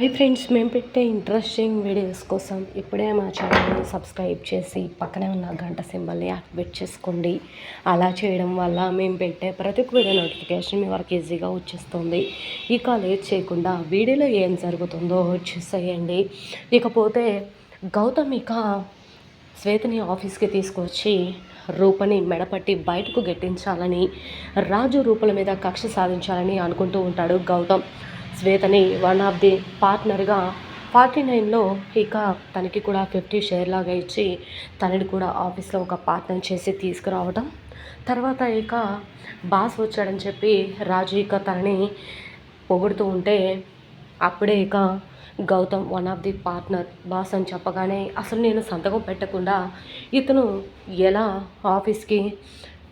Hi friends మేము పెట్టే interesting videos కోసం ఇప్పుడే మా ఛానల్ని సబ్స్క్రైబ్ చేసి పక్కనే ఉన్న గంట సింబల్ని యాక్టివేట్ చేసుకోండి. అలా చేయడం వల్ల మేము పెట్టే ప్రతి ఒక్క వీడియో నోటిఫికేషన్ మీ వరకు ఈజీగా వచ్చేస్తుంది. ఇక లేట్ చేయకుండా వీడియోలో ఏం జరుగుతుందో చూసేయండి. ఇకపోతే గౌతమ్ ఇక శ్వేతని ఆఫీస్కి తీసుకొచ్చి రూపని మెడపట్టి బయటకు గెట్టించాలని రాజు రూపల మీద కక్ష సాధించాలని అనుకుంటూ ఉంటాడు గౌతమ్. శ్వేతని వన్ ఆఫ్ ది పార్ట్నర్గా ఫార్టీ నైన్లో ఇక తనకి కూడా ఫిఫ్టీ షేర్ లాగా ఇచ్చి తనని కూడా ఆఫీస్లో ఒక పార్ట్నర్ చేసి తీసుకురావడం తర్వాత ఇక బాస్ వచ్చాడని చెప్పి రాజు ఇక తనని పొగుడుతూ ఉంటే అప్పుడే ఇక Gautam one of the partner boss అని చెప్పగానే అసలు నేను సంతకం పెట్టకుండా ఇతను ఎలా ఆఫీస్కి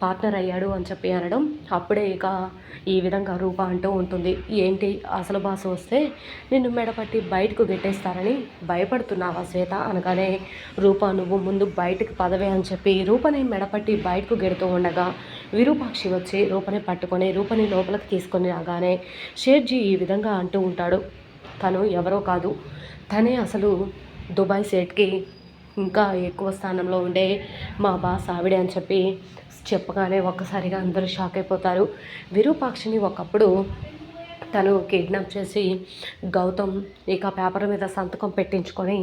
పార్ట్నర్ అయ్యాడు అని చెప్పి అనడం అప్పుడే ఇక ఈ విధంగా రూప అంటూ ఉంటుంది. ఏంటి అసలు బాస్ వస్తే నిన్ను మెడపట్టి బయటకు గెట్టేస్తారని భయపడుతున్నావా శ్వేత? అనగానే రూప నువ్వు ముందు బయటకు పదవే అని చెప్పి రూపని మెడపట్టి బయటకు గెడుతూ ఉండగా విరూపాక్షి వచ్చి రూపని పట్టుకొని రూపని లోపలికి తీసుకొని రాగానే షేర్జీ ఈ విధంగా అంటూ ఉంటాడు. తను ఎవరో కాదు. తనే అసలు దుబాయ్ సేట్కి ఇంకా ఎక్కువ స్థానంలో ఉండే మా బాస్ ఆవిడే అని చెప్పి చెప్పగానే ఒక్కసారిగా అందరూ షాక్ అయిపోతారు. విరూపాక్షిని ఒకప్పుడు తను కిడ్నాప్ చేసి గౌతమ్ ఇక పేపర్ మీద సంతకం పెట్టించుకొని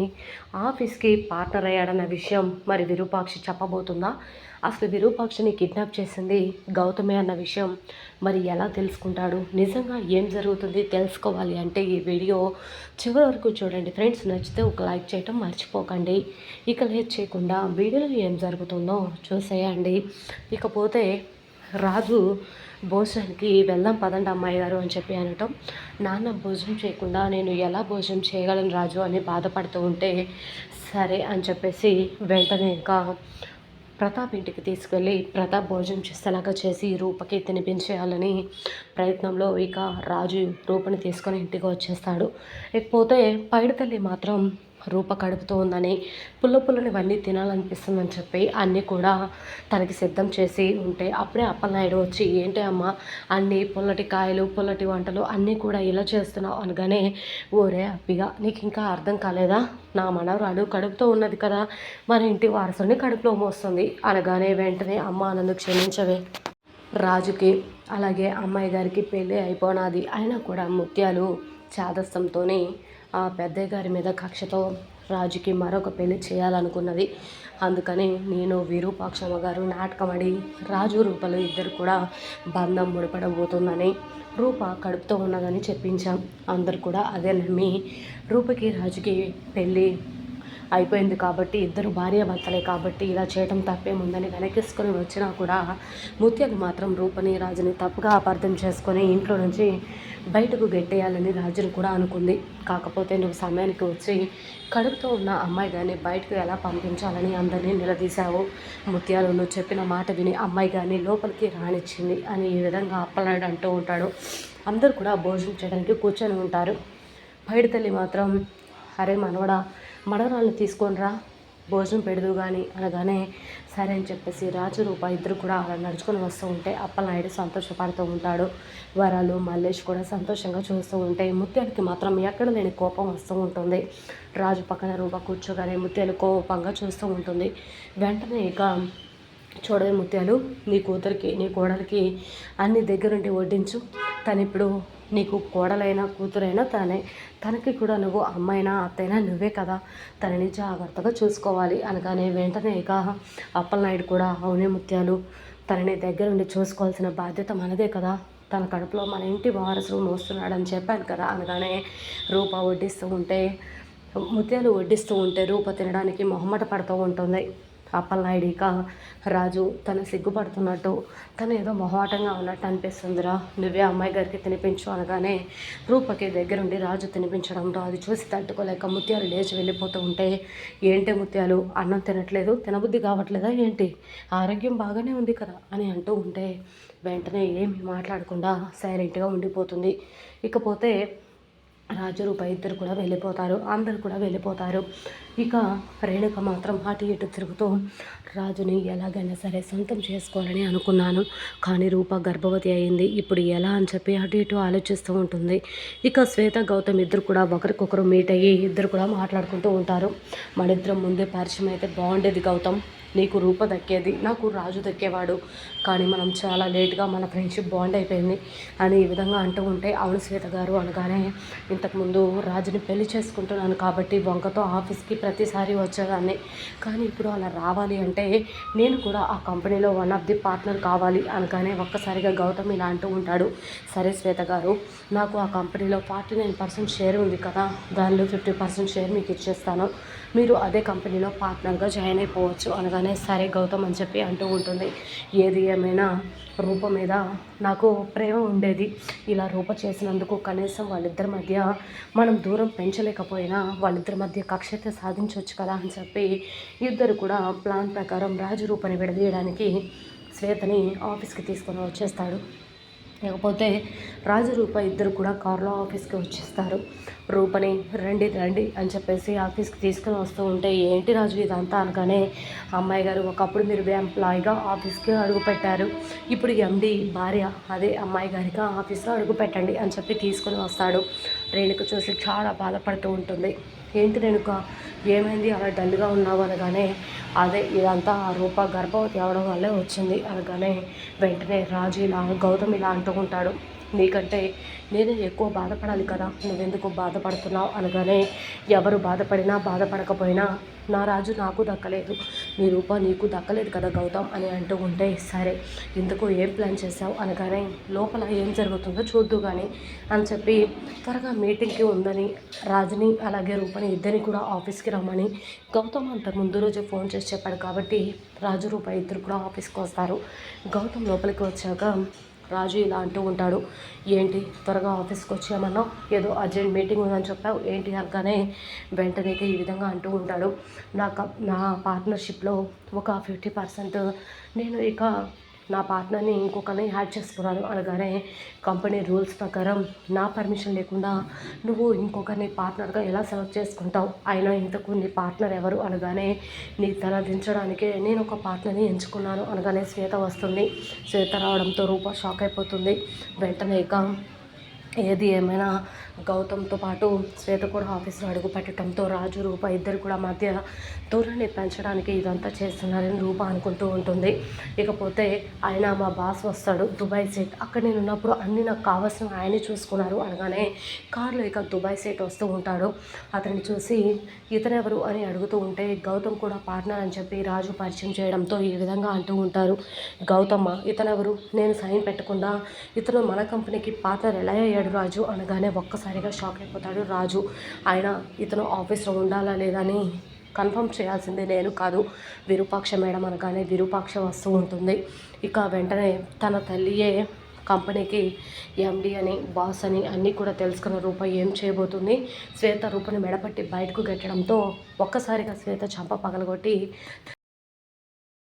ఆఫీస్కి పార్ట్నర్ అయ్యాడన్న విషయం మరి విరూపాక్షి చెప్పబోతుందా? అసలు విరూపాక్షిని కిడ్నాప్ చేసింది గౌతమే అన్న విషయం మరి ఎలా తెలుసుకుంటాడు? నిజంగా ఏం జరుగుతుంది తెలుసుకోవాలి అంటే ఈ వీడియో చివరి వరకు చూడండి. ఫ్రెండ్స్ నచ్చితే ఒక లైక్ చేయటం మర్చిపోకండి. ఇక లేట్ చేయకుండా వీడియోలో ఏం జరుగుతుందో చూసేయండి. ఇకపోతే రాజు భోజనానికి వెళ్దాం పదండి అమ్మాయి గారు అని చెప్పి అనటం. నాన్న భోజనం చేయకుండా నేను ఎలా భోజనం చేయగలను రాజు అని బాధపడుతూ ఉంటే సరే అని చెప్పేసి వెంటనే ఇంకా ప్రతాప్ ఇంటికి తీసుకెళ్ళి ప్రతాప్ భోజనం చేసేలాగా చేసి రూపకి తినిపించేయాలని ప్రయత్నంలో ఇక రాజు రూపని తీసుకొని ఇంటికి వచ్చేస్తాడు. ఇకపోతే పైడితల్లి మాత్రం రూప కడుపుతో ఉందని పుల్ల పుల్లనివన్నీ తినాలనిపిస్తుందని చెప్పి అన్నీ కూడా తనకి సిద్ధం చేసి ఉంటే అప్పుడే అప్పలనాయుడు వచ్చి ఏంటి అమ్మ అన్ని పుల్లటి కాయలు పుల్లటి వంటలు అన్నీ కూడా ఇలా చేస్తున్నావు? అనగానే ఓరే అప్పిగా నీకు ఇంకా అర్థం కాలేదా? నా మనవరాలు కడుపుతో ఉన్నది కదా మన ఇంటి వారసుని కడుపులో మోస్తుంది. అనగానే వెంటనే అమ్మ నన్ను క్షమించవే. రాజుకి అలాగే అమ్మాయి గారికి పెళ్ళి అయిపోనాది. అయినా కూడా ముత్యాలు చాదస్తంతోనే ఆ పెద్దయ్య గారి మీద కక్షతో రాజుకి మరొక పెళ్ళి చేయాలనుకున్నది. అందుకని నేను విరూపాక్షమ్మ గారు నాటకమడి రాజు రూపలు ఇద్దరు కూడా బంధం ముడిపడబోతుందని రూప కడుపుతో ఉన్నదని చెప్పించాం. అందరు కూడా అదే నమ్మి రూపకి రాజుకి పెళ్ళి అయిపోయింది కాబట్టి ఇద్దరు భార్యాభర్తలే కాబట్టి ఇలా చేయడం తప్పేముందని వెనకేసుకొని వచ్చినా కూడా ముత్యాలు మాత్రం రూపని రాజుని తప్పుగా అపార్థం చేసుకొని ఇంట్లో నుంచి బయటకు గెట్టేయాలని రాజుని కూడా అనుకుంది. కాకపోతే నువ్వు సమయానికి వచ్చి కడుపుతో ఉన్న అమ్మాయి కానీ బయటకు ఎలా పంపించాలని అందరినీ నిలదీశావు? ముత్యాలు నువ్వు చెప్పిన మాట విని అమ్మాయి కానీ లోపలికి రానిచ్చింది అని ఈ విధంగా అప్పలనాయుడు అంటూ ఉంటాడు. అందరూ కూడా భోజనం చేయడానికి కూర్చొని ఉంటారు. బయట తల్లి మాత్రం అరే మనవడా మడగరాళ్ళు తీసుకొని రా. భోజనం పెడదు కానీ అనగానే సరే అని చెప్పేసి రాజు రూప ఇద్దరు కూడా అలా నడుచుకొని వస్తూ ఉంటే అప్పలనాయుడు సంతోషపడుతూ ఉంటాడు. వరాలు మల్లేష్ కూడా సంతోషంగా చూస్తూ ఉంటే ముత్యాలకి మాత్రం ఎక్కడ లేని కోపం వస్తూ ఉంటుంది. రాజు పక్కన రూప కూర్చోగానే ముత్యాలు కోపంగా చూస్తూ ఉంటుంది. వెంటనే ఇక చూడవే ముత్యాలు నీ కూతురికి నీ కోడలికి అన్ని దగ్గరుండి వడ్డించు. తను ఇప్పుడు నీకు కోడలైనా కూతురైనా తనే తనకి కూడా నువ్వు అమ్మాయినా అత్తైనా నువ్వే కదా. తనని జాగ్రత్తగా చూసుకోవాలి అనగానే వెంటనే ఇక అప్పలనాయుడు కూడా అవునే ముత్యాలు తనని దగ్గరుండి చూసుకోవాల్సిన బాధ్యత మనదే కదా. తన కడుపులో మన ఇంటి వారసులు మోస్తున్నాడని చెప్పాను కదా అనగానే రూప వడ్డిస్తూ ఉంటే ముత్యాలు వడ్డిస్తూ ఉంటే రూప తినడానికి మొహమ్మట పడుతూ ఉంటుంది. అప్పలనాయుడు ఇక రాజు తను సిగ్గుపడుతున్నట్టు తను ఏదో మొహమాటంగా ఉన్నట్టు అనిపిస్తుందిరా. నువ్వే అమ్మాయి గారికి తినిపించు అనగానే రూపకి దగ్గరుండి రాజు తినిపించడంతో అది చూసి తట్టుకోలేక ముత్యాలు లేచి వెళ్ళిపోతూ ఉంటే ఏంటి ముత్యాలు? అన్నం తినట్లేదు? తినబుద్ధి కావట్లేదా ఏంటి? ఆరోగ్యం బాగానే ఉంది కదా అని అంటూ ఉంటే వెంటనే ఏమి మాట్లాడకుండా సైలెంట్గా ఉండిపోతుంది. ఇకపోతే రాజు రాజరూప ఇద్దరు కూడా వెళ్ళిపోతారు అందరు కూడా వెళ్ళిపోతారు. ఇక రేణుక మాత్రం అటు ఇటు తిరుగుతూ రాజుని ఎలాగైనా సరే సొంతం చేసుకోవాలని అనుకున్నాను కానీ రూప గర్భవతి అయింది. ఇప్పుడు ఎలా అని చెప్పి అటు ఇటు ఆలోచిస్తూ ఉంటుంది. ఇక శ్వేత గౌతమ్ ఇద్దరు కూడా ఒకరికొకరు మీట్ అయ్యి ఇద్దరు కూడా మాట్లాడుకుంటూ ఉంటారు. మన ఇద్దరం ముందే పరిచయం అయితే బాగుండేది గౌతమ్. నీకు రూప దక్కేది నాకు రాజు దక్కేవాడు. కానీ మనం చాలా లేట్గా మన ఫ్రెండ్షిప్ బాండ్ అయిపోయింది. అని ఈ విధంగా అంటూ ఉంటే అవును శ్వేత గారు అనగానే ఇంతకుముందు రాజుని పెళ్ళి చేసుకుంటున్నాను కాబట్టి వంకతో ఆఫీస్కి ప్రతిసారి వచ్చేదాన్ని. కానీ ఇప్పుడు అలా రావాలి అంటే నేను కూడా ఆ కంపెనీలో వన్ ఆఫ్ ది పార్ట్నర్ కావాలి అనగానే ఒక్కసారిగా గౌతమ్ ఇలా అంటూ ఉంటాడు. సరే శ్వేత గారు నాకు ఆ కంపెనీలో ఫార్టీ నైన్ పర్సెంట్ షేర్ ఉంది కదా దానిలో ఫిఫ్టీ పర్సెంట్ షేర్ మీకు ఇచ్చేస్తాను. మీరు అదే కంపెనీలో పార్ట్నర్గా జాయిన్ అయిపోవచ్చు అనగానే సరే గౌతమ్ అని చెప్పి అంటూ ఉంటుంది. ఏది ఏమైనా రూప మీద నాకు ప్రేమ ఉండేది. ఇలా రూప చేసినందుకు కనీసం వాళ్ళిద్దరి మధ్య మనం దూరం పెంచలేకపోయినా వాళ్ళిద్దరి మధ్య కక్ష అయితే సాధించవచ్చు కదా అని చెప్పి ఇద్దరు కూడా ప్లాన్ ప్రకారం రాజు రూపని విడదీయడానికి శ్వేతని ఆఫీస్కి తీసుకొని వచ్చేస్తాడు. లేకపోతే రాజు రూప ఇద్దరు కూడా కారులో ఆఫీస్కి వచ్చేస్తారు. రూపని రండి రండి అని చెప్పేసి ఆఫీస్కి తీసుకుని వస్తూ ఉంటే ఏంటి రాజు ఇదంతా? అనగానే అమ్మాయి గారు ఒకప్పుడు మీరు ఎంప్లాయీగా ఆఫీస్కి అడుగు పెట్టారు. ఇప్పుడు ఎండి భార్య అదే అమ్మాయి గారికి ఆఫీస్లో అడుగు పెట్టండి అని చెప్పి తీసుకొని వస్తాడు. రేణుక చూసి చాలా బాధపడుతూ ఉంటుంది. ఏంటి రేణుక ఏమైంది? అలా డల్గా ఉన్నావు అనగానే అదే ఇదంతా ఆ రూప గర్భవతి అవడం వల్లే వచ్చింది అనగానే వెంటనే రాజు ఇలా గౌతమ్ ఇలా అంటూ ఉంటాడు. నీకంటే నేనే ఎక్కువ బాధపడాలి కదా. నువ్వెందుకు బాధపడుతున్నావు అనగానే ఎవరు బాధపడినా బాధపడకపోయినా నా రాజు నాకు దక్కలేదు. నీ రూప నీకు దక్కలేదు కదా గౌతమ్ అని అంటూ ఉంటే సరే ఇందుకు ఏం ప్లాన్ చేసావు అనగానే లోపల ఏం జరుగుతుందో చూద్దు కానీ అని చెప్పి త్వరగా మీటింగ్కి ఉందని రాజుని అలాగే రూపని ఇద్దరిని కూడా ఆఫీస్కి రమ్మని గౌతమ్ అంత ముందు రోజు ఫోన్ చేసి చెప్పాడు కాబట్టి రాజు రూప ఇద్దరు కూడా ఆఫీస్కి వస్తారు. గౌతమ్ లోపలికి వచ్చాక రాజు ఇలా అంటూ ఉంటాడు ఏంటి? త్వరగా ఆఫీస్కి వచ్చామన్నావు ఏదో అర్జెంట్ మీటింగ్ ఉందని చెప్పావు. ఏంటి అనగానే వెంటనే ఈ విధంగా అంటూ ఉంటాడు. నా నా పార్ట్నర్షిప్లో ఒక ఫిఫ్టీ పర్సెంట్ నేను ఇక నా పార్ట్నర్ని ఇంకొకరిని యాడ్ చేసుకున్నాను అనగానే కంపెనీ రూల్స్ ప్రకారం నా పర్మిషన్ లేకుండా నువ్వు ఇంకొకరిని పార్ట్నర్గా ఎలా సెలెక్ట్ చేసుకుంటావు? అయినా ఇంతకు నీ పార్ట్నర్ ఎవరు? అనగానే నీ తల దించడానికి నేను ఒక పార్ట్నర్ని ఎంచుకున్నాను అనగానే శ్వేత వస్తుంది. శ్వేత రావడంతో రూప షాక్ అయిపోతుంది. వెంటనే ఇక ఏది ఏమైనా గౌతమ్తో పాటు శ్వేత కూడా ఆఫీస్లో అడుగు పెట్టడంతో రాజు రూప ఇద్దరు కూడా మధ్య దూరాన్ని పెంచడానికి ఇదంతా చేస్తున్నారని రూప అనుకుంటూ ఉంటుంది. ఇకపోతే ఆయన మా బాస్ వస్తాడు దుబాయ్ సీట్. అక్కడ నేను ఉన్నప్పుడు అన్ని నాకు కావాల్సిన ఆయనే చూసుకున్నారు అనగానే కార్లో ఇక దుబాయ్ సీట్ వస్తూ ఉంటాడు. అతన్ని చూసి ఇతనెవరు అని అడుగుతూ ఉంటే గౌతమ్ కూడా పార్ట్నర్ అని చెప్పి రాజు పరిచయం చేయడంతో ఈ విధంగా అంటూ ఉంటారు. గౌతమ్మ ఇతనెవరు? నేను సైన్ పెట్టకుండా ఇతను మన కంపెనీకి పార్ట్నర్ ఎలా అయ్యాడు? రాజు అనగానే ఒక్కసారిగా షాక్ అయిపోతాడు రాజు. ఆయన ఇతను ఆఫీస్లో ఉండాలా లేదా అని కన్ఫర్మ్ చేయాల్సిందే నేను కాదు విరూపాక్ష మేడం అనగానే విరూపాక్ష వస్తూ ఉంటుంది. ఇక వెంటనే తన తల్లియే కంపెనీకి ఎండి అని బాస్ అని అన్నీ కూడా తెలుసుకున్న రూప ఏం చేయబోతుంది? శ్వేత రూపని మెడపట్టి బయటకు గెట్టడంతో ఒక్కసారిగా శ్వేత చంప పగలగొట్టి